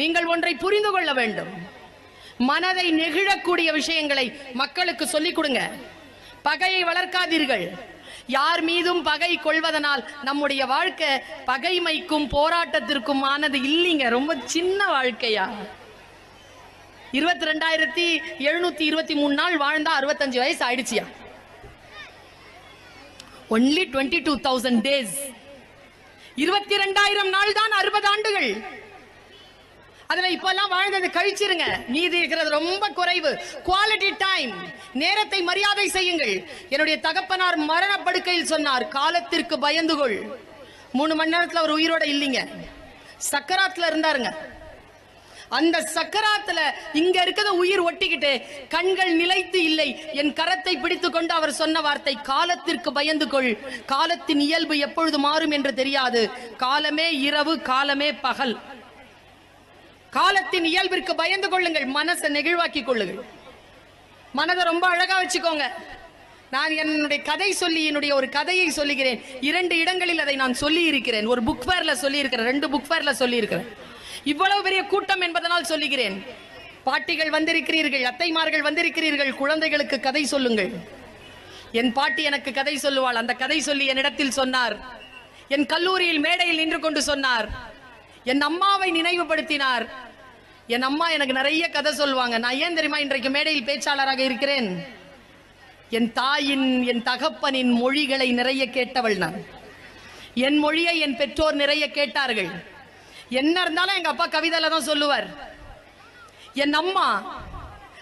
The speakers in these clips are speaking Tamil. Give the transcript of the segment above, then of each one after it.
நீங்கள் ஒன்றை புரிந்து கொள்ள வேண்டும். மனதை நெகிழக்கூடிய விஷயங்களை மக்களுக்கு சொல்லிக் கொடுங்க. பகையை வளர்க்காதீர்கள். யார் மீதும் பகை கொள்வதனால் நம்முடைய வாழ்க்கை பகைமைக்கும் போராட்டத்திற்கும் ஆனது இல்லைங்க. ரொம்ப சின்ன வாழ்க்கையா. இருபத்தி ரெண்டாயிரத்தி எழுநூத்தி இருபத்தி மூணு நாள் வாழ்ந்தா அறுபத்தஞ்சு வயசு ஆயிடுச்சியா. Only twenty two thousand days இருபத்தி ரெண்டாயிரம் நாள் தான் அறுபது ஆண்டுகள். அதுல இப்பெல்லாம் வாழ்ந்தது கழிச்சிருங்க. மீதி இருக்கிறது ரொம்ப குறைவு. குவாலிட்டி டைம் நேரத்தை மரியாதை செய்யுங்கள். என்னுடைய தகப்பனார் மரணப்படுக்கையில் சொன்னார் காலத்திற்கு பயந்து கொள் மூணு மணி நேரத்துல அவர் உயிரோட இல்லைங்க. சக்கராத்துல இருந்தாருங்க. அந்த சக்கராத்துல இங்க இருக்கிற உயிர் ஒட்டிக்கிட்டு கண்கள் நிலைத்து இல்லை. என் கரத்தை பிடித்து கொண்டு அவர் சொன்ன வார்த்தை காலத்திற்கு பயந்து கொள் காலத்தின் இயல்பு எப்பொழுது மாறும் என்று தெரியாது. காலமே இரவு காலமே பகல். காலத்தின் இயல்பிற்கு பயந்து கொள்ளுங்கள் மனசை நெகிழ்வாக்கி கொள்ளுங்கள். மனதை ரொம்ப அழகா வச்சுக்கோங்க. நான் என்னுடைய கதை சொல்லி என்னுடைய ஒரு கதையை சொல்லுகிறேன். இரண்டு இடங்களில் அதை நான் சொல்லி இருக்கிறேன் ஒரு புக் ஃபேர்ல சொல்லி இருக்கிறேன் ரெண்டு புக் ஃபேர்ல சொல்லி இருக்கிறேன் இவ்வளவு பெரிய கூட்டம் என்பதனால் சொல்லுகிறேன். பாட்டிகள் வந்திருக்கிறீர்கள் அத்தைமார்கள் வந்திருக்கிறீர்கள் குழந்தைகளுக்கு கதை சொல்லுங்கள். என் பாட்டி எனக்கு கதை சொல்லுவாள். அந்த கதை சொல்லி என்னிடத்தில் சொன்னார். என் கல்லூரியில் மேடையில் நின்று கொண்டு சொன்னார். என் அம்மாவை நினைவுபடுத்தினார். என் அம்மா எனக்கு நிறைய கதை சொல்லுவாங்க. நான் ஏன் தெரியுமா இன்றைக்கு மேடையில் பேச்சாளராக இருக்கிறேன்? என் தாயின் என் தகப்பனின் மொழிகளை நிறைய கேட்டவள் நான். என் மொழியை என் பெற்றோர் நிறைய கேட்டார்கள். என்ன இருந்தாலும் எங்க அப்பா கவிதையில தான் சொல்லுவார். என் அம்மா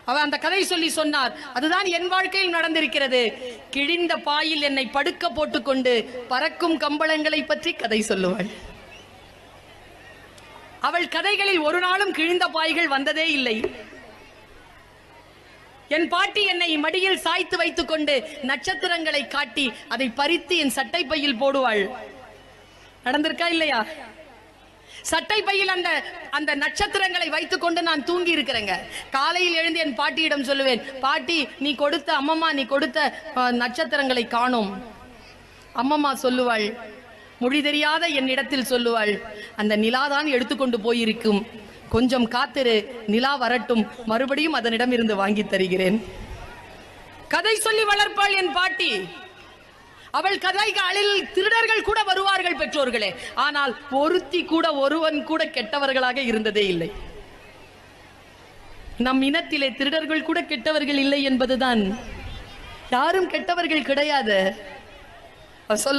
அவ அந்த கதை சொல்லி சொன்னார். அதுதான் என் வாழ்க்கையில் நடந்திருக்கிறது. கிழிந்த பாயில் என்னை படுக்க போட்டுக்கொண்டு பறக்கும் கம்பளங்களை பற்றி கதை சொல்லுவாள். அவள் கதைகளில் ஒரு நாளும் கிழிந்த பாய்கள் வந்ததே இல்லை. என் பாட்டி என்னை மடியில் சாய்த்து வைத்துக் கொண்டு நட்சத்திரங்களை காட்டி அதை பறித்து என் சட்டை பையில் போடுவாள். நடந்திருக்கா இல்லையா? சட்டை பையில் அந்த அந்த நட்சத்திரங்களை வைத்துக்கொண்டு நான் தூங்கி இருக்கிறேங்க. காலையில் எழுந்து என் பாட்டியிடம் சொல்லுவேன் பாட்டி நீ கொடுத்த அம்மம்மா நீ கொடுத்த நட்சத்திரங்களை காணோம். அம்மம்மா சொல்லுவாள் மொழி தெரியாத என்னிடத்தில் சொல்லுவாள். அந்த நிலாதான் எடுத்துக்கொண்டு போயிருக்கும். கொஞ்சம் காத்திரு நிலா வரட்டும். மறுபடியும் அதனிடம் இருந்து வாங்கி தருகிறேன். கதை சொல்லி வளர்ப்பாள் என் பாட்டி. அவள் கதைகளில் திருடர்கள் கூட வருவார்கள் பெற்றோர்களே. ஆனால் ஒருத்தி கூட ஒருவன் கூட கெட்டவர்களாக இருந்ததே இல்லை. நம் இனத்திலே திருடர்கள் கூட கெட்டவர்கள் இல்லை என்பதுதான். யாரும் கெட்டவர்கள் கிடையாது. சொல்ல